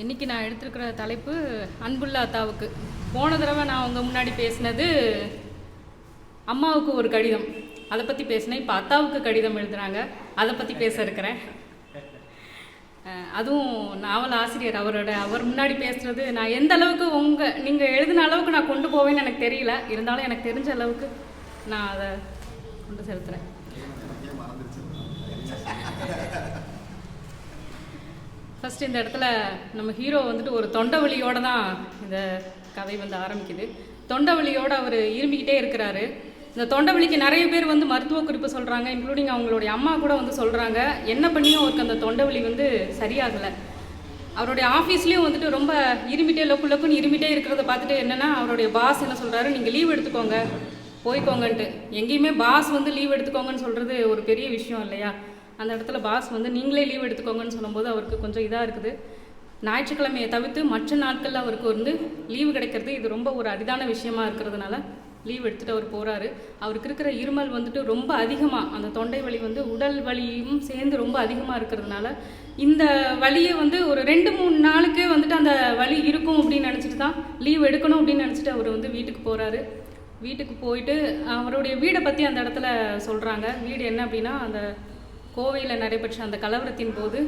இன்றைக்கி நான் எடுத்திருக்கிற தலைப்பு அன்புள்ள அத்தாவுக்கு. போன தடவை நான் அவங்க முன்னாடி பேசினது அம்மாவுக்கு ஒரு கடிதம். அதை பற்றி பேசினேன். இப்போ அத்தாவுக்கு கடிதம் எழுதுகிறாங்க அதை பற்றி பேச இருக்கிறேன். அதுவும் நாவல் ஆசிரியர் அவரோட அவர் முன்னாடி பேசுகிறது நான் எந்த அளவுக்கு உங்கள் நீங்கள் எழுதின அளவுக்கு நான் கொண்டு போவேன்னு எனக்கு தெரியல. இருந்தாலும் எனக்கு தெரிஞ்ச அளவுக்கு நான் அதை கொண்டு செலுத்துகிறேன் ஃபஸ்ட்டு இந்த இடத்துல நம்ம ஹீரோ வந்துட்டு ஒரு தொண்டை வலியோட தான் இந்த கதை வந்து ஆரம்பிக்குது. தொண்டை வலியோட அவர் இருமிக்கிட்டே இருக்கிறாரு. இந்த தொண்டை வலிக்கு நிறைய பேர் வந்து மருத்துவ குறிப்பு சொல்கிறாங்க இன்க்ளூடிங் அவங்களுடைய அம்மா கூட வந்து சொல்கிறாங்க என்ன பண்ணியும் அவருக்கு அந்த தொண்டை வலி வந்து சரியாகலை. அவருடைய ஆஃபீஸ்லேயும் வந்துட்டு ரொம்ப இருமிட்டே லொக்கு லொக்குன்னு இருமிட்டே இருக்கிறத பார்த்துட்டு என்னென்னா அவருடைய பாஸ் என்ன சொல்கிறாரு நீங்கள் லீவ் எடுத்துக்கோங்க போய்க்கோங்கன்ட்டு. எங்கேயுமே பாஸ் வந்து லீவ் எடுத்துக்கோங்கன்னு சொல்கிறது ஒரு பெரிய விஷயம் இல்லையா? அந்த இடத்துல பாஸ் வந்து நீங்களே லீவ் எடுத்துக்கோங்கன்னு சொல்லும்போது அவருக்கு கொஞ்சம் இதாக இருக்குது. ஞாயிற்றுக்கிழமையை தவிர்த்து மற்ற நாட்களில் அவருக்கு வந்து லீவு கிடைக்கிறது இது ரொம்ப ஒரு அரிதான விஷயமா இருக்கிறதுனால லீவ் எடுத்துகிட்டு அவர் போகிறாரு அவருக்கு இருக்கிற இருமல் வந்துட்டு ரொம்ப அதிகமாக அந்த தொண்டை வலி வந்து உடல் வலியும் சேர்ந்து ரொம்ப அதிகமாக இருக்கிறதுனால இந்த வலியை வந்து ஒரு ரெண்டு மூணு நாளுக்கே வந்துட்டு அந்த வலி இருக்கும் அப்படின்னு நினச்சிட்டு தான் லீவ் எடுக்கணும் அப்படின்னு நினச்சிட்டு அவர் வந்து வீட்டுக்கு போகிறாரு வீட்டுக்கு போயிட்டு அவருடைய வீடை பற்றி அந்த இடத்துல சொல்கிறாங்க வீடு என்ன அப்படின்னா அந்த கோவையில் நடைபெற்ற அந்த கலவரத்தின் போது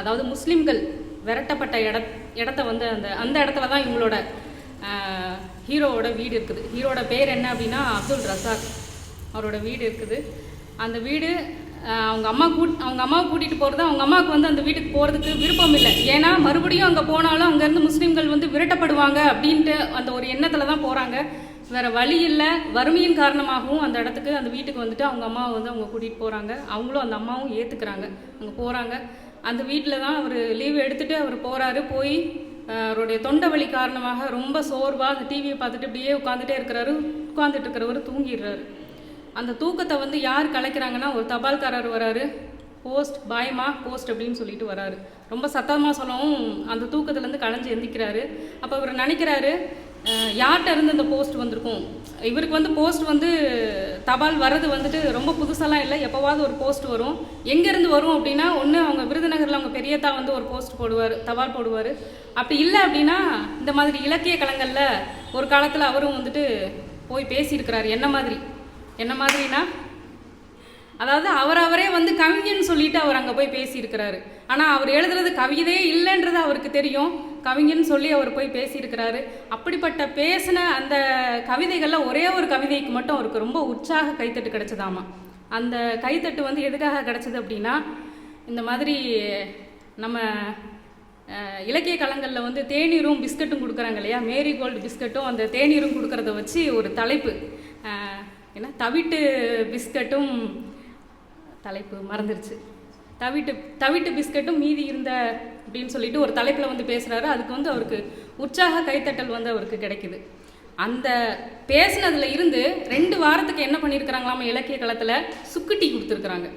அதாவது முஸ்லீம்கள் விரட்டப்பட்ட இட இடத்த வந்து அந்த அந்த இடத்துல தான் இவங்களோட ஹீரோவோட வீடு இருக்குது. ஹீரோட பேர் என்ன அப்படின்னா அப்துல் ரசாக் அவரோட வீடு இருக்குது. அந்த வீடு அவங்க அம்மா கூட் அவங்க அம்மாவை கூட்டிகிட்டு போகிறது அவங்க அம்மாவுக்கு வந்து அந்த வீட்டுக்கு போகிறதுக்கு விருப்பம் இல்லை. ஏன்னா மறுபடியும் அங்கே போனாலும் அங்கேருந்து முஸ்லீம்கள் வந்து விரட்டப்படுவாங்க அப்படின்ட்டு அந்த ஒரு எண்ணத்தில் தான் போகிறாங்க வேற வழி இல்லை. வறுமையின் காரணமாகவும் அந்த இடத்துக்கு அந்த வீட்டுக்கு வந்துட்டு அவங்க அம்மாவை வந்து அவங்க கூட்டிகிட்டு போகிறாங்க அவங்களும் அந்த அம்மாவும் ஏற்றுக்கிறாங்க அங்கே போகிறாங்க அந்த வீட்டில் தான் அவர் லீவ் எடுத்துட்டு அவர் போகிறாரு போய் அவருடைய தொண்டை வலி காரணமாக ரொம்ப சோர்வாக அந்த டிவியை பார்த்துட்டு இப்படியே உட்காந்துட்டே இருக்கிறாரு. உட்காந்துட்டு இருக்கிறவர் தூங்கிடுறாரு. அந்த தூக்கத்தை வந்து யார் கலைக்கிறாங்கன்னா ஒரு தபால்காரர் வராரு. போஸ்ட் பாயமா போஸ்ட் அப்படின்னு சொல்லிட்டு வராரு. ரொம்ப சத்தமாக சொல்லவும் அந்த தூக்கத்துலேருந்து களைஞ்சு எந்திக்கிறாரு. அப்போ அவர் நினைக்கிறாரு யார்கிட்ட இருந்து இந்த போஸ்ட் இவருக்கு வந்து போஸ்ட் வந்து தபால் வர்றது வந்துட்டு ரொம்ப புதுசெல்லாம் இல்லை. எப்போவாவது ஒரு போஸ்ட் வரும். எங்கேருந்து வரும் அப்படின்னா ஒன்று அவங்க விருதுநகரில் அவங்க பெரியத்தா வந்து ஒரு போஸ்ட் போடுவார் தபால் போடுவார். அப்படி இல்லை அப்படின்னா இந்த மாதிரி இலக்கிய களங்களில் ஒரு காலத்தில் அவரும் வந்துட்டு போய் பேசியிருக்கிறார். என்ன மாதிரி? என்ன மாதிரினா அதாவது அவர் அவரே வந்து கவிஞன்னு சொல்லிட்டு அவர் அங்கே போய் பேசியிருக்கிறாரு. ஆனால் அவர் எழுதுறது கவிதையே இல்லைன்றது அவருக்கு தெரியும். கவிஞன் சொல்லி அவர் போய் பேசியிருக்கிறாரு. அப்படிப்பட்ட பேசின அந்த கவிதைகளில் ஒரே ஒரு கவிதைக்கு மட்டும் அவருக்கு ரொம்ப உற்சாக கைத்தட்டு கிடச்சதாமா. அந்த கைத்தட்டு வந்து எதுக்காக கிடச்சிது அப்படின்னா இந்த மாதிரி நம்ம இலக்கிய களங்களில் வந்து தேநீரும் பிஸ்கட்டும் கொடுக்குறாங்க இல்லையா? மேரி கோல்டு பிஸ்கட்டும் அந்த தேநீரும் கொடுக்கறத வச்சு ஒரு தலைப்பு. ஏன்னா தவிட்டு பிஸ்கட்டும் தலைப்பு மறந்துருச்சு. தவிட்டு தவிட்டு பிஸ்கட்டும் மீதி இருந்த அப்படின்னு சொல்லிட்டு ஒரு தலைப்பில் வந்து பேசுகிறாரு அதுக்கு வந்து அவருக்கு உற்சாக கைத்தட்டல் வந்து அவருக்கு கிடைக்குது. அந்த பேசுனதுல இருந்து ரெண்டு வாரத்துக்கு என்ன பண்ணியிருக்கிறாங்களாமா இலக்கிய களத்தில்? சுக்கு டீ கொடுத்துருக்குறாங்க.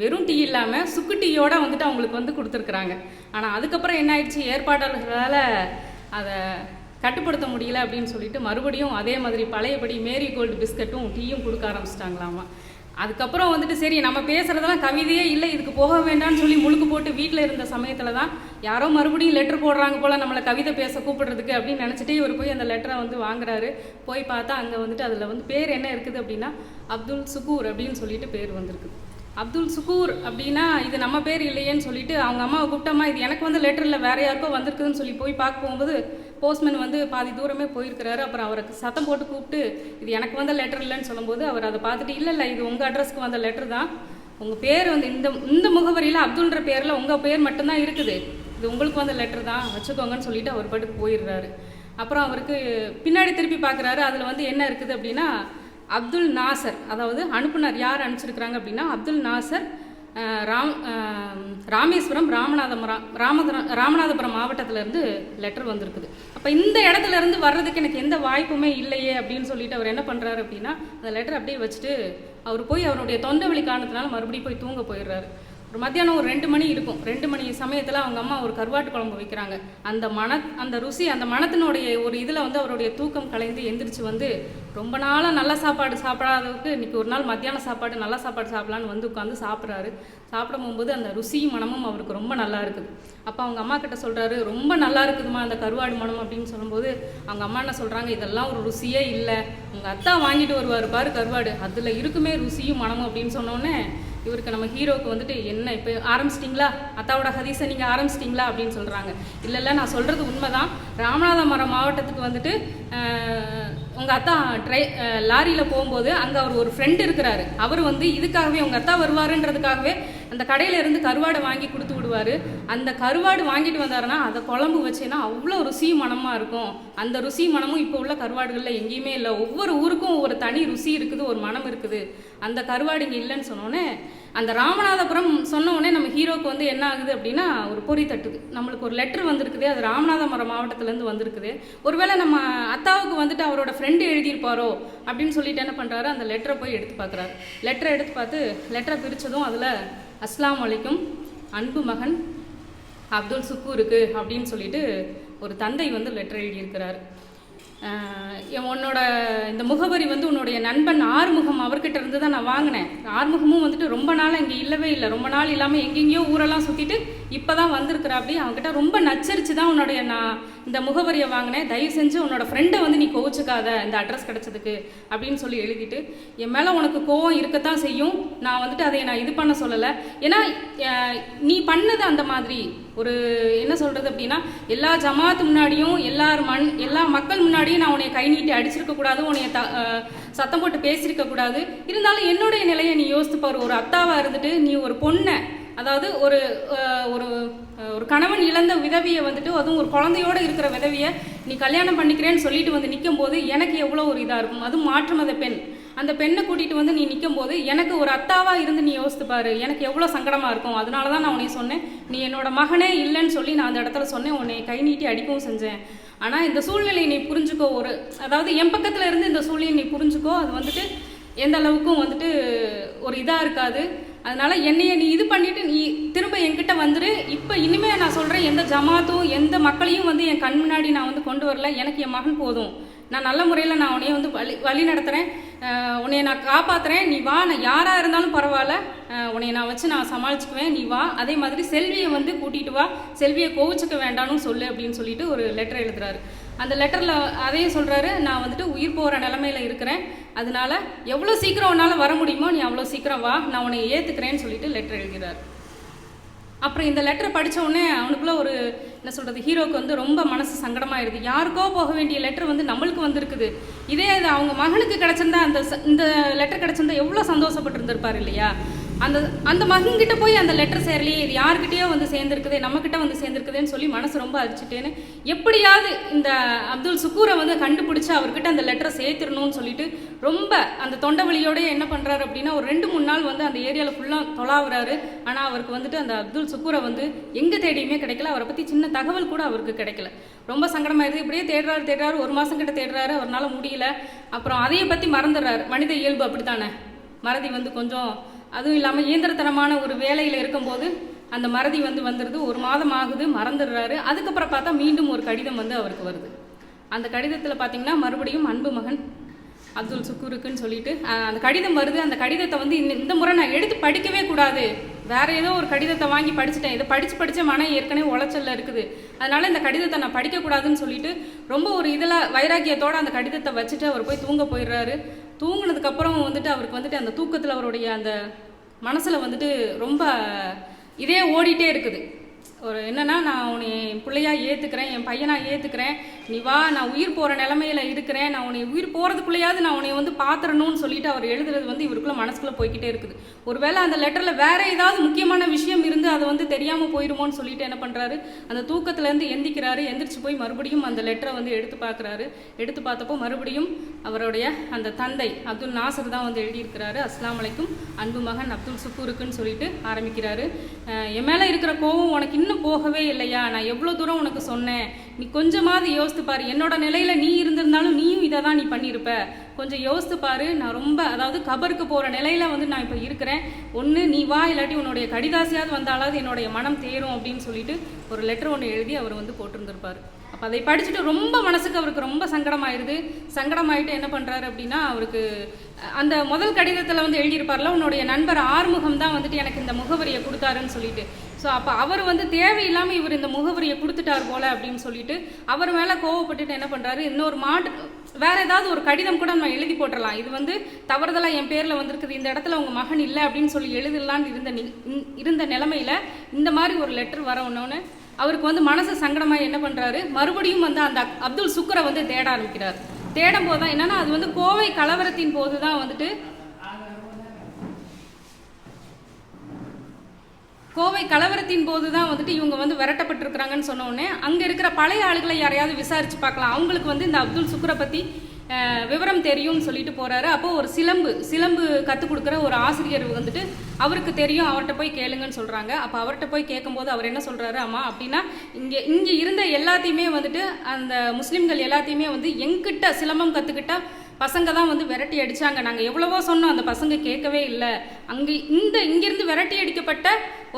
வெறும் டீ இல்லாமல் சுக்கு டீயோட வந்துட்டு அவங்களுக்கு வந்து கொடுத்துருக்குறாங்க. ஆனால் அதுக்கப்புறம் என்ன ஆயிடுச்சு? ஏற்பாட்டாளர்களால் அதை கட்டுப்படுத்த முடியல அப்படின்னு சொல்லிட்டு மறுபடியும் அதே மாதிரி பழையபடி மேரி கோல்டு பிஸ்கட்டும் டீயும் கொடுக்க ஆரம்பிச்சிட்டாங்களாமா. அதுக்கப்புறம் வந்துட்டு சரி நம்ம பேசுறதெல்லாம் கவிதையே இல்லை இதுக்கு போக வேண்டாம்னு சொல்லி முழுக்கு போட்டு வீட்டில் இருந்த சமயத்தில் தான் யாரோ மறுபடியும் லெட்டர் போடுறாங்க போல் நம்மளை கவிதை பேச கூப்பிடுறதுக்கு அப்படின்னு நினச்சிட்டே இவர் போய் அந்த லெட்டரை வந்து வாங்குறாரு. போய் பார்த்தா அங்கே வந்துட்டு அதில் வந்து பேர் என்ன இருக்குது அப்படின்னா அப்துல் சுகூர் அப்படின்னு சொல்லிட்டு பேர் வந்திருக்கு. அப்துல் சுகூர் அப்படின்னா இது நம்ம பேர் இல்லையேன்னு சொல்லிட்டு அவங்க அம்மாவை கூப்பிட்டம்மா இது எனக்கு வந்து லெட்டரில் வேற யாருக்கோ வந்திருக்குதுன்னு சொல்லி போய் பார்க்க போகும்போது போஸ்ட்மேன் வந்து பாதி தூரமே போயிருக்கிறாரு. அப்புறம் அவருக்கு சத்தம் போட்டு கூப்பிட்டு இது எனக்கு வந்த லெட்டர் இல்லைன்னு சொல்லும்போது அவர் அதை பார்த்துட்டு இல்லை இல்லை இது உங்கள் அட்ரஸ்க்கு வந்த லெட்டர் தான். உங்கள் பேர் வந்து இந்த இந்த முகவரியில் அப்துல்ன்ற பேரில் உங்கள் பேர் மட்டும்தான் இருக்குது. இது உங்களுக்கு வந்த லெட்டர் தான். வச்சுக்கோங்கன்னு சொல்லிட்டு அவர் பாட்டுக்கு போயிடுறாரு. அப்புறம் அவருக்கு பின்னாடி திருப்பி பார்க்குறாரு. அதில் வந்து என்ன இருக்குது அப்படின்னா அப்துல் நாசர் அதாவது அனுப்புனர் யார் அனுப்பிச்சிருக்கிறாங்க அப்படின்னா அப்துல் நாசர் ராம் ராமேஸ்வரம் ராமநாதபுரம் ராமநாதபுரம் மாவட்டத்திலேருந்து லெட்டர் வந்திருக்குது. அப்போ இந்த இடத்துல இருந்து வர்றதுக்கு எனக்கு எந்த வாய்ப்புமே இல்லையே அப்படின்னு சொல்லிட்டு அவர் என்ன பண்ணுறாரு அப்படின்னா அந்த லெட்டர் அப்படியே வச்சுட்டு அவர் போய் அவருடைய தொண்டை வலி காரணத்தினால மறுபடியும் போய் தூங்க போயிடுறாரு. ஒரு மத்தியானம் ஒரு ரெண்டு மணி இருக்கும். ரெண்டு மணி சமயத்தில் அவங்க அம்மா ஒரு கருவாட்டு குழம்பு வைக்கிறாங்க. அந்த மன அந்த ருசி அந்த மனத்தினுடைய ஒரு இதில் வந்து அவருடைய தூக்கம் கலைந்து எந்திரிச்சு வந்து ரொம்ப நாளாக நல்ல சாப்பாடு சாப்பிடாதவுக்கு இன்னைக்கு ஒரு நாள் மத்தியான சாப்பாடு நல்ல சாப்பாடு சாப்பிட்லான்னு வந்து உட்காந்து சாப்பிட்றாரு. சாப்பிட போகும்போது அந்த ருசியும் மனமும் அவருக்கு ரொம்ப நல்லா இருக்குது. அப்போ அவங்க அம்மா கிட்ட சொல்கிறாரு ரொம்ப நல்லா இருக்குதுமா அந்த கருவாடு மனம் அப்படின்னு சொல்லும்போது அவங்க அம்மா என்ன சொல்கிறாங்க இதெல்லாம் ஒரு ருசியே இல்லை. உங்கள் அத்தா வாங்கிட்டு வருவார் பாரு கருவாடு. அதில் இருக்குமே ருசியும் மனமும் அப்படின்னு சொன்னோடனே இவருக்கு நம்ம ஹீரோவுக்கு வந்துட்டு என்ன இப்போ ஆரம்பிச்சிட்டிங்களா? அத்தாவோட ஹதீஸை நீங்கள் ஆரம்பிச்சிட்டிங்களா? அப்படின்னு சொல்கிறாங்க இல்லை இல்லை நான் சொல்கிறது உண்மைதான். ராமநாதபுரம் மாவட்டத்துக்கு வந்துட்டு உங்கள் அத்தா ட்ரை லாரியில் போகும்போது அங்கே அவர் ஒரு ஃப்ரெண்டு இருக்கிறாரு. அவர் வந்து இதுக்காகவே உங்கள் அத்தா வருவாருன்றதுக்காகவே அந்த கடையில இருந்து கருவாடை வாங்கி கொடுத்து விடுவார். அந்த கருவாடு வாங்கிட்டு வந்தாருன்னா அதை குழம்பு வச்சேன்னா அவ்வளோ ருசி மனமாக இருக்கும். அந்த ருசி மனமும் இப்போ உள்ள கருவாடுகளில் எங்கேயுமே இல்லை. ஒவ்வொரு ஊருக்கும் ஒரு தனி ருசி இருக்குது ஒரு மனம் இருக்குது. அந்த கருவாடு இங்கே இல்லைன்னு சொன்னோன்னே அந்த ராமநாதபுரம் சொன்ன உடனே நம்ம ஹீரோக்கு வந்து என்ன ஆகுது அப்படின்னா ஒரு பொறி தட்டுது. நம்மளுக்கு ஒரு லெட்டர் வந்திருக்குது அது ராமநாதபுரம் மாவட்டத்துலேருந்து வந்திருக்குது. ஒருவேளை நம்ம அத்தாவுக்கு வந்துட்டு அவரோட ஃப்ரெண்டு எழுதியிருப்பாரோ அப்படின்னு சொல்லிட்டு என்ன பண்ணுறாரு அந்த லெட்டரை போய் எடுத்து பார்க்குறாரு. லெட்டரை எடுத்து பார்த்து லெட்டரை பிரித்ததும் அதில் அஸ்லாம் வலைக்கும் அன்பு மகன் அப்துல் சுக்கூருக்கு அப்படின்னு சொல்லிட்டு ஒரு தந்தை வந்து லெட்டர் எழுதியிருக்கிறார். என் உன்னோட இந்த முகவரி வந்து உன்னுடைய நண்பன் ஆறுமுகம் அவர்கிட்ட இருந்து தான் நான் வாங்கினேன். ஆறுமுகமும் வந்துட்டு ரொம்ப நாள் இங்கே இல்லவே இல்லை. ரொம்ப நாள் இல்லாமல் எங்கெங்கேயோ ஊரெல்லாம் சுற்றிட்டு இப்போ தான் வந்திருக்கிற அப்படி ரொம்ப நச்சரித்து தான் உன்னுடைய நான் இந்த முகவரியை வாங்கினேன். தயவு செஞ்சு உன்னோட ஃப்ரெண்டை வந்து நீ கோவிச்சுக்காத இந்த அட்ரஸ் கிடச்சதுக்கு அப்படின்னு சொல்லி எழுதிட்டு என் மேலே உனக்கு கோவம் இருக்கத்தான் செய்யும். நான் வந்துட்டு அதை நான் இது பண்ண சொல்லலை. ஏன்னா நீ பண்ணது அந்த மாதிரி. ஒரு என்ன சொல்கிறது அப்படின்னா எல்லா ஜமாத்து முன்னாடியும் எல்லார் மண் எல்லா மக்கள் முன்னாடியும் நான் உன்னைய கை நீட்டி அடிச்சிருக்க கூடாது உன்னைய த சத்தம் போட்டு பேசியிருக்க கூடாது. இருந்தாலும் என்னுடைய நிலையை நீ யோசித்து பாரு. ஒரு அத்தாவாக இருந்துட்டு நீ ஒரு பொண்ணை அதாவது ஒரு ஒரு ஒரு கணவன் இழந்த விதவியை வந்துட்டு அதுவும் ஒரு குழந்தையோட இருக்கிற விதவியை நீ கல்யாணம் பண்ணிக்கிறேன்னு சொல்லிட்டு வந்து நிற்கும் போது எனக்கு எவ்வளோ ஒரு இதாக இருக்கும்? அதுவும் மாற்றுமத பெண். அந்த பெண்ணை கூட்டிட்டு வந்து நீ நிற்கும் போது எனக்கு ஒரு அத்தாவாக இருந்து நீ யோசித்து பாரு. எனக்கு எவ்வளோ சங்கடமாக இருக்கும்? அதனால தான் நான் உன்னை சொன்னேன். நீ என்னோட மகனே இல்லைன்னு சொல்லி நான் அந்த இடத்துல சொன்னேன். உன்னை கை நீட்டி அடிக்கவும் செஞ்சேன். ஆனால் இந்த சூழ்நிலையை நீ புரிஞ்சுக்கோ. ஒரு அதாவது என் பக்கத்தில் இருந்து இந்த சூழ்நிலையை நீ புரிஞ்சுக்கோ. அது வந்துட்டு எந்த அளவுக்கும் வந்துட்டு ஒரு இதாக இருக்காது. அதனால என்னைய நீ இது பண்ணிட்டு நீ திரும்ப என்கிட்ட வந்துரு. இப்போ இனிமே நான் சொல்கிறேன் எந்த ஜமாத்தும் எந்த மக்களையும் வந்து என் கண் முன்னாடி நான் வந்து கொண்டு வரல. எனக்கு என் மகன் போதும். நான் நல்ல முறையில் நான் உன்னைய வந்து வழி வழி நடத்துகிறேன் உன்னைய நான் காப்பாற்றுறேன் நீ வா நான் யாராக இருந்தாலும் பரவாயில்ல. உன்னைய நான் வச்சு நான் சமாளிச்சுக்குவேன். நீ வா. அதே மாதிரி செல்வியை வந்து கூட்டிகிட்டு வா. செல்வியை கோவிச்சுக்க வேண்டாம்னு சொல்லு அப்படின்னு சொல்லிட்டு ஒரு லெட்டர் எழுதுறாரு. அந்த லெட்டரில் அதையும் சொல்கிறாரு நான் வந்துட்டு உயிர் போகிற நிலமையில இருக்கிறேன். அதனால எவ்வளோ சீக்கிரம் உன்னால் வர முடியுமோ நீ அவ்வளோ சீக்கிரம் வா. நான் உன்னை ஏற்றுக்கிறேன்னு சொல்லிட்டு லெட்டர் எழுதுகிறார் அப்புறம் இந்த லெட்டரை படித்த உடனே அவனுக்குள்ள ஒரு என்ன சொல்கிறது ஹீரோக்கு வந்து ரொம்ப மனசு சங்கடமாயிருது. யாருக்கோ போக வேண்டிய லெட்டர் வந்து நம்மளுக்கு வந்திருக்குது. இதே இது அவங்க மகனுக்கு கிடச்சிருந்தா அந்த இந்த லெட்டர் கிடச்சிருந்தா எவ்வளோ சந்தோஷப்பட்டிருந்திருப்பார் இல்லையா? அந்த அந்த மகன்கிட்ட போய் அந்த லெட்டர் சேரலையே இது யார்கிட்டயோ வந்து சேர்ந்துருக்குது நம்மக்கிட்ட வந்து சேர்ந்துருக்குதுன்னு சொல்லி மனசு ரொம்ப அரிச்சிட்டேன்னு எப்படியாவது இந்த அப்துல் சுக்கூரை வந்து கண்டுபிடிச்சு அவர்கிட்ட அந்த லெட்டரை சேர்த்துடணும்னு சொல்லிட்டு ரொம்ப அந்த தொண்டை வழியோடய என்ன பண்ணுறாரு அப்படின்னா ஒரு ரெண்டு மூணு நாள் வந்து அந்த ஏரியாவில் ஃபுல்லாக தொலாவுறாரு. ஆனால் அவருக்கு வந்துட்டு அந்த அப்துல் சுக்கூரை வந்து எங்கே தேடியுமே கிடைக்கல. அவரை பற்றி சின்ன தகவல் கூட அவருக்கு கிடைக்கல. ரொம்ப சங்கடமாயிருது இப்படியே தேடுறாரு தேடுறாரு. ஒரு மாதம் கிட்ட தேடுறாரு. அவரால் முடியல. அப்புறம் அதையை பற்றி மறந்துடுறாரு. மனித இயல்பு அப்படித்தானே? மறதி வந்து கொஞ்சம் அதுவும் இல்லாமல் இயந்திரத்தனமான ஒரு வேலையில் இருக்கும்போது அந்த மறதி வந்து வந்துடுது ஒரு மாதம் ஆகுது மறந்துடுறாரு. அதுக்கப்புறம் பார்த்தா மீண்டும் ஒரு கடிதம் வந்து அவருக்கு வருது. அந்த கடிதத்தில் பார்த்தீங்கன்னா மறுபடியும் அன்பு மகன் அப்துல் சுக்கூருக்குன்னு சொல்லிட்டு அந்த கடிதம் வருது. அந்த கடிதத்தை வந்து இந்த இந்த முறை நான் எடுத்து படிக்கவே கூடாது. வேற ஏதோ ஒரு கடிதத்தை வாங்கி படிச்சுட்டேன். இதை படிச்சு படிச்ச மனம் ஏற்கனவே உளைச்சல்ல இருக்குது. அதனால இந்த கடிதத்தை நான் படிக்கக்கூடாதுன்னு சொல்லிட்டு ரொம்ப ஒரு இதில் வைராக்கியத்தோட அந்த கடிதத்தை வச்சுட்டு அவர் போய் தூங்க போயிடுறாரு. தூங்கினதுக்கப்புறம் வந்துட்டு அவருக்கு வந்துட்டு அந்த தூக்கத்தில் அவருடைய அந்த மனசில் வந்துட்டு ரொம்ப இதே ஓடிட்டே இருக்குது. ஒரு என்னன்னா நான் உன்னை என் பிள்ளையா ஏற்றுக்கிறேன் என் பையனாக ஏற்றுக்கிறேன் நீ வா நான் உயிர் போகிற நிலமையில இருக்கிறேன். நான் உன்னை உயிர் போகிறதுக்குள்ளேயாவது நான் உன்னை வந்து பாத்திரணும்னு சொல்லிட்டு அவர் எழுதுறது வந்து இவருக்குள்ளே மனசுக்குள்ளே போய்க்கிட்டே இருக்குது. ஒருவேளை அந்த லெட்டரில் வேற ஏதாவது முக்கியமான விஷயம் இருந்து அதை வந்து தெரியாமல் போயிடுமோன்னு சொல்லிட்டு என்ன பண்ணுறாரு அந்த தூக்கத்துலேருந்து எந்திக்கிறாரு. எந்திரிச்சு போய் மறுபடியும் அந்த லெட்டரை வந்து எடுத்து பார்க்குறாரு எடுத்து பார்த்தப்போ மறுபடியும் அவருடைய அந்த தந்தை அப்துல் நாசர் தான் வந்து எழுதியிருக்கிறாரு. அஸ்லாம் அலைக்கும் அன்பு மகன் அப்துல் சுக்கூருக்குன்னு சொல்லிட்டு ஆரம்பிக்கிறாரு. என் மேலே இருக்கிற கோவம் உனக்கு இன்னும் போகவே இல்லையா? நான் எவ்வளோ தூரம் உனக்கு சொன்னேன். நீ கொஞ்சமாவது யோசித்து பாரு. என்னோட நிலையில நீ இருந்திருந்தாலும் நீயும் இதை தான் நீ பண்ணியிருப்ப. கொஞ்சம் யோசித்து பாரு. நான் ரொம்ப அதாவது கபருக்கு போகிற நிலையில வந்து நான் இப்போ இருக்கிறேன். ஒன்று நீ வா இல்லாட்டி உன்னுடைய கடிதாசியாவது வந்தாலாவது என்னுடைய மனம் தேரும் அப்படின்னு சொல்லிட்டு ஒரு லெட்டர் ஒன்று எழுதி அவர் வந்து போட்டிருந்திருப்பார். அப்போ அதை படிச்சுட்டு ரொம்ப மனசுக்கு அவருக்கு ரொம்ப சங்கடமாயிருது. சங்கடமாயிட்டு என்ன பண்ணுறாரு அப்படின்னா அவருக்கு அந்த முதல் கடிதத்தில் வந்து எழுதியிருப்பார்ல உன்னுடைய நண்பர் ஆறுமுகம் தான் வந்துட்டு எனக்கு இந்த முகவரியை கொடுத்தாருன்னு சொல்லிட்டு. ஸோ அப்போ அவர் வந்து தேவையில்லாமல் இவர் இந்த முகவரியை கொடுத்துட்டார் போல அப்படின்னு சொல்லிட்டு அவர் மேலே கோவப்பட்டுட்டு என்ன பண்ணுறாரு இன்னொரு மாட்டு வேற ஏதாவது ஒரு கடிதம் கூட நம்ம எழுதி போட்டுடலாம் இது வந்து தவறுதலாக என் பேரில் வந்திருக்குது. இந்த இடத்துல உங்கள் மகன் இல்லை அப்படின்னு சொல்லி எழுதிடலான்னு இருந்த இருந்த நிலமையில இந்த மாதிரி ஒரு லெட்டர் வர ஒன்னொன்னு அவருக்கு வந்து மனசு சங்கடமாக என்ன பண்ணுறாரு மறுபடியும் வந்து அந்த அப்துல் சுக்கரை வந்து தேட ஆரம்பிக்கிறார். தேடும் போது தான் என்னன்னா அது வந்து கோவை கலவரத்தின் போது தான் வந்துட்டு கோவை கலவரத்தின் போது தான் வந்துட்டு இவங்க வந்து விரட்டப்பட்டிருக்கிறாங்கன்னு சொன்னோடனே அங்கே இருக்கிற பழைய ஆளுகளை யாரையாவது விசாரித்து பார்க்கலாம். அவங்களுக்கு வந்து இந்த அப்துல் சுக்ரை பற்றி விவரம் தெரியும்னு சொல்லிட்டு போகிறாரு அப்போது ஒரு சிலம்பு சிலம்பு கற்றுக் கொடுக்குற ஒரு ஆசிரியர் வந்துட்டு அவருக்கு தெரியும் அவர்கிட்ட போய் கேளுங்கன்னு சொல்கிறாங்க அப்போ அவர்கிட்ட போய் கேட்கும்போது அவர் என்ன சொல்கிறாரு அம்மா அப்படின்னா இங்கே இங்கே இருந்த எல்லாத்தையுமே வந்துட்டு அந்த முஸ்லீம்கள் எல்லாத்தையுமே வந்து எங்கிட்ட சிலம்பம் கற்றுக்கிட்டா பசங்க தான் வந்து விரட்டி அடித்தாங்க நாங்கள் எவ்வளவோ சொன்னோம் அந்த பசங்க கேட்கவே இல்லை. அங்கே இந்த இங்கிருந்து விரட்டி அடிக்கப்பட்ட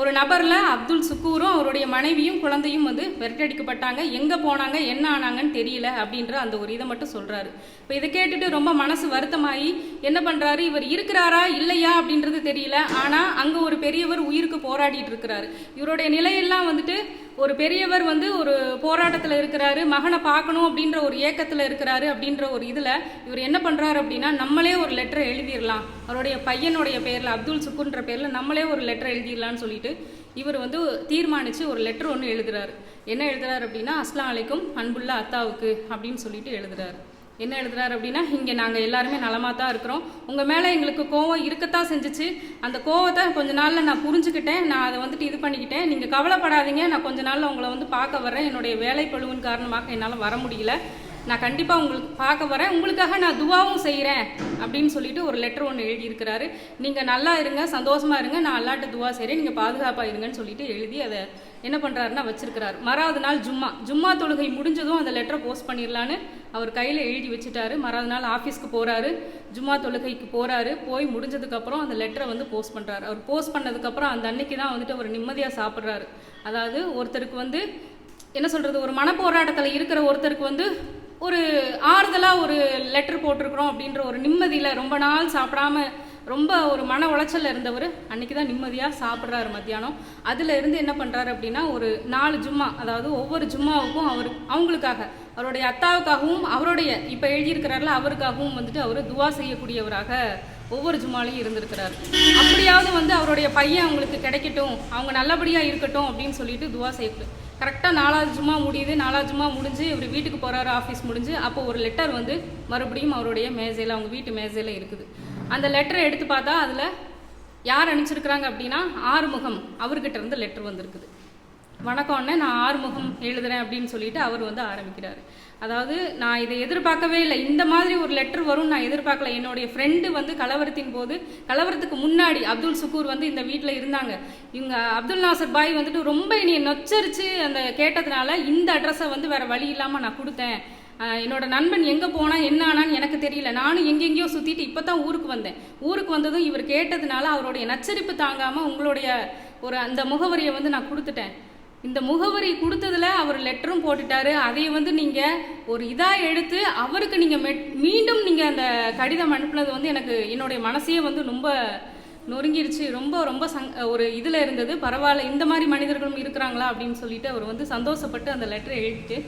ஒரு நபரில் அப்துல் சுக்கூரும் அவருடைய மனைவியும் குழந்தையும் வந்து விரட்டி அடிக்கப்பட்டாங்க. எங்கே போனாங்க என்ன ஆனாங்கன்னு தெரியல அப்படின்ற அந்த ஒரு இதை மட்டும் சொல்கிறாரு இப்போ இதை கேட்டுட்டு ரொம்ப மனசு வருத்தமாகி என்ன பண்ணுறாரு இவர் இருக்கிறாரா இல்லையா அப்படின்றது தெரியல. ஆனால் அங்கே ஒரு பெரியவர் உயிருக்கு போராடிட்டு இருக்கிறாரு. இவருடைய நிலையெல்லாம் வந்துட்டு ஒரு பெரியவர் வந்து ஒரு போராட்டத்தில் இருக்கிறாரு மகனை பார்க்கணும் அப்படின்ற ஒரு ஏக்கத்தில் இருக்கிறாரு அப்படின்ற ஒரு இதில் இவர் என்ன பண்ணுறாரு அப்படின்னா நம்மளே ஒரு லெட்டரை எழுதிடலாம் அவருடைய பையனுடைய பேரில் அப்துல் சுக்குன்ற பேரில் நம்மளே ஒரு லெட்டர் எழுதிடலான்னு சொல்லிட்டு இவர் வந்து தீர்மானித்து ஒரு லெட்டர் ஒன்று எழுதுறாரு. என்ன எழுதுறாரு அப்படின்னா அஸ்லாம் அலைக்கும் அன்புள்ள அத்தாவுக்கு அப்படின்னு சொல்லிட்டு எழுதுறாரு. என்ன எழுதுறாரு அப்படின்னா இங்கே நாங்கள் எல்லாருமே நலமாக தான் இருக்கிறோம். உங்கள் மேலே எங்களுக்கு கோவம் இருக்கத்தான் செஞ்சிச்சு. அந்த கோவத்தை கொஞ்ச நாளில் நான் புரிஞ்சுக்கிட்டேன். நான் அதை வந்துட்டு இது பண்ணிக்கிட்டேன். நீங்கள் கவலைப்படாதீங்க. நான் கொஞ்ச நாளில் உங்களை வந்து பார்க்க வரேன் என்னுடைய வேலை பழுவின் காரணமாக என்னால் வர முடியல. நான் கண்டிப்பாக உங்களுக்கு பார்க்க வரேன் உங்களுக்காக நான் துவாவும் செய்கிறேன் அப்படின்னு சொல்லிட்டு ஒரு லெட்டர் ஒன்று எழுதியிருக்கிறாரு. நீங்கள் நல்லா இருங்க சந்தோஷமாக இருங்க. நான் அல்லாட்ட துவா செய்கிறேன் நீங்கள் பாதுகாப்பாக இருங்கன்னு சொல்லிட்டு எழுதி அதை என்ன பண்ணுறாருன்னா வச்சிருக்கிறாரு. மறாவது நாள் ஜும்மா. ஜும்மா தொழுகை முடிஞ்சதும் அந்த லெட்டரை போஸ்ட் பண்ணிடலான்னு அவர் கையில் எழுதி வச்சுட்டாரு. மறாத நாள் ஆஃபீஸ்க்கு போகிறாரு ஜும்மா தொழுகைக்கு போகிறாரு போய் முடிஞ்சதுக்கப்புறம் அந்த லெட்டரை வந்து போஸ்ட் பண்ணுறாரு அவர் போஸ்ட் பண்ணதுக்கப்புறம் அந்த அன்னைக்கு தான் வந்துட்டு அவர் நிம்மதியாக சாப்பிட்றாரு. அதாவது ஒருத்தருக்கு வந்து என்ன சொல்கிறது ஒரு மனப்போராட்டத்தில் இருக்கிற ஒருத்தருக்கு வந்து ஒரு ஆறுதலாக ஒரு லெட்டர் போட்டிருக்கிறோம் அப்படின்ற ஒரு நிம்மதியில் ரொம்ப நாள் சாப்பிடாம ரொம்ப ஒரு மன உளைச்சலில் இருந்தவர் அன்னைக்கு தான் நிம்மதியாக சாப்பிட்றாரு மத்தியானம். அதில் இருந்து என்ன பண்ணுறாரு அப்படின்னா ஒரு நாலு ஜும்மா அதாவது ஒவ்வொரு ஜும்மாவுக்கும் அவர் அவங்களுக்காக அவருடைய அத்தாவுக்காகவும் அவருடைய இப்போ எழுதியிருக்கிறார்ல அவருக்காகவும் வந்துட்டு அவர் துவா செய்யக்கூடியவராக ஒவ்வொரு ஜும்மாலையும் இருந்திருக்கிறார். அப்படியாவது வந்து அவருடைய பையன் அவங்களுக்கு கிடைக்கட்டும் அவங்க நல்லபடியாக இருக்கட்டும் அப்படின்னு சொல்லிட்டு துவா செய்ய கரெக்டாக நாலாவது ஜும்மா முடியுது நாலாவது ஜும்மா முடிஞ்சு இவர் வீட்டுக்கு போகிறாரு ஆஃபீஸ் முடிஞ்சு அப்போ ஒரு லெட்டர் வந்து மறுபடியும் அவருடைய மேஜையில் அவங்க வீட்டு மேஜையில் இருக்குது. அந்த லெட்டரை எடுத்து பார்த்தா அதில் யார் அனுப்பிச்சிருக்கிறாங்க அப்படின்னா ஆறுமுகம் அவர்கிட்ட இருந்து லெட்டர் வந்திருக்குது. வணக்கம் அண்ணே நான் ஆறுமுகம் எழுதுறேன் அப்படின்னு சொல்லிட்டு அவர் வந்து ஆரம்பிக்கிறார். அதாவது நான் இதை எதிர்பார்க்கவே இல்லை. இந்த மாதிரி ஒரு லெட்டர் வரும் நான் எதிர்பார்க்கல. என்னுடைய ஃப்ரெண்டு வந்து கலவரத்தின் போது கலவரத்துக்கு முன்னாடி அப்துல் சுக்கூர் வந்து இந்த வீட்டில் இருந்தாங்க. இவங்க அப்துல் நாசர் பாய் வந்துட்டு ரொம்ப என்னைய நொச்சரிச்சு அந்த கேட்டதுனால இந்த அட்ரஸை வந்து வேற வழி இல்லாமல் நான் கொடுத்தேன். என்னோட நண்பன் எங்கே போனால் என்ன ஆனான்னு எனக்கு தெரியல. நானும் எங்கெங்கேயோ சுற்றிட்டு இப்போ தான் ஊருக்கு வந்தேன். ஊருக்கு வந்ததும் இவர் கேட்டதுனால அவருடைய நச்சரிப்பு தாங்காமல் உங்களுடைய ஒரு அந்த முகவரியை வந்து நான் கொடுத்துட்டேன். இந்த முகவரி கொடுத்ததில் அவர் லெட்டரும் போட்டுட்டாரு. அதை வந்து நீங்கள் ஒரு இதாக எடுத்து அவருக்கு நீங்கள் மீண்டும் நீங்கள் அந்த கடிதம் அனுப்புனது வந்து எனக்கு என்னுடைய மனசையே வந்து ரொம்ப நொறுங்கிருச்சு. ரொம்ப ரொம்ப சங் ஒரு இதில் இருந்தது. பரவாயில்ல இந்த மாதிரி மனிதர்களும் இருக்கிறாங்களா அப்படின்னு சொல்லிட்டு அவர் வந்து சந்தோஷப்பட்டு அந்த லெட்டரை எழுதிட்டு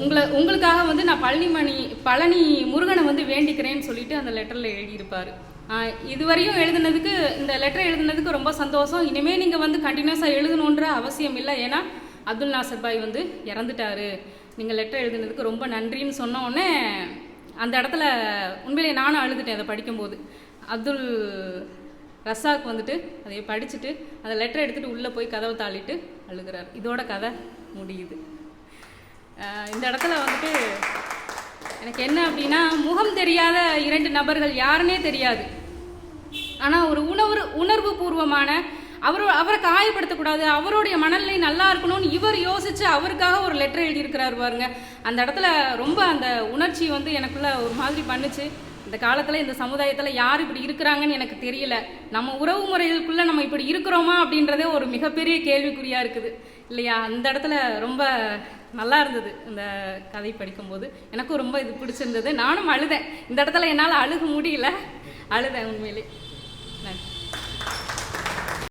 உங்களை உங்களுக்காக வந்து நான் பழனிமணி பழனி முருகனை வந்து வேண்டிக்கிறேன்னு சொல்லிட்டு அந்த லெட்டரில் எழுதியிருப்பார். இதுவரையும் எழுதுனதுக்கு இந்த லெட்டர் எழுதுனதுக்கு ரொம்ப சந்தோஷம். இனிமேல் நீங்கள் வந்து கண்டினியூஸாக எழுதணுன்ற அவசியம் இல்லை. ஏன்னா அப்துல் நாசர் பாய் வந்து இறந்துட்டாரு. நீங்கள் லெட்டர் எழுதுனதுக்கு ரொம்ப நன்றின்னு சொன்னோடனே அந்த இடத்துல உண்மையிலேயே நானும் அழுதுட்டேன் அதை படிக்கும்போது. அப்துல் ரசாக் வந்துட்டு அதை படிச்சுட்டு அந்த லெட்டர் எடுத்துகிட்டு உள்ளே போய் கதவை தாளிட்டு அழுகிறார். இதோட கதை முடியுது. இந்த இடத்துல வந்துட்டு எனக்கு என்ன அப்படின்னா முகம் தெரியாத இரண்டு நபர்கள் யாருன்னே தெரியாது. ஆனால் ஒரு உணவு உணர்வு பூர்வமான அவர் அவரை காயப்படுத்தக்கூடாது அவருடைய மனநிலை நல்லா இருக்கணும்னு இவர் யோசித்து அவருக்காக ஒரு லெட்டர் எழுதியிருக்கிறார் பாருங்க. அந்த இடத்துல ரொம்ப அந்த உணர்ச்சி வந்து எனக்குள்ளே ஒரு மாதிரி பண்ணுச்சு. இந்த காலத்தில் இந்த சமுதாயத்தில் யார் இப்படி இருக்கிறாங்கன்னு எனக்கு தெரியல. நம்ம உறவு முறைகளுக்குள்ளே நம்ம இப்படி இருக்கிறோமா அப்படின்றதே ஒரு மிகப்பெரிய கேள்விக்குறியாக இருக்குது. இல்லையா? அந்த இடத்துல ரொம்ப நல்லா இருந்தது இந்த கதை படிக்கும்போது. எனக்கும் ரொம்ப இது பிடிச்சிருந்தது. நானும் அழுதேன். இந்த இடத்துல என்னால் அழுக முடியல. அழுதேன் உண்மையிலே.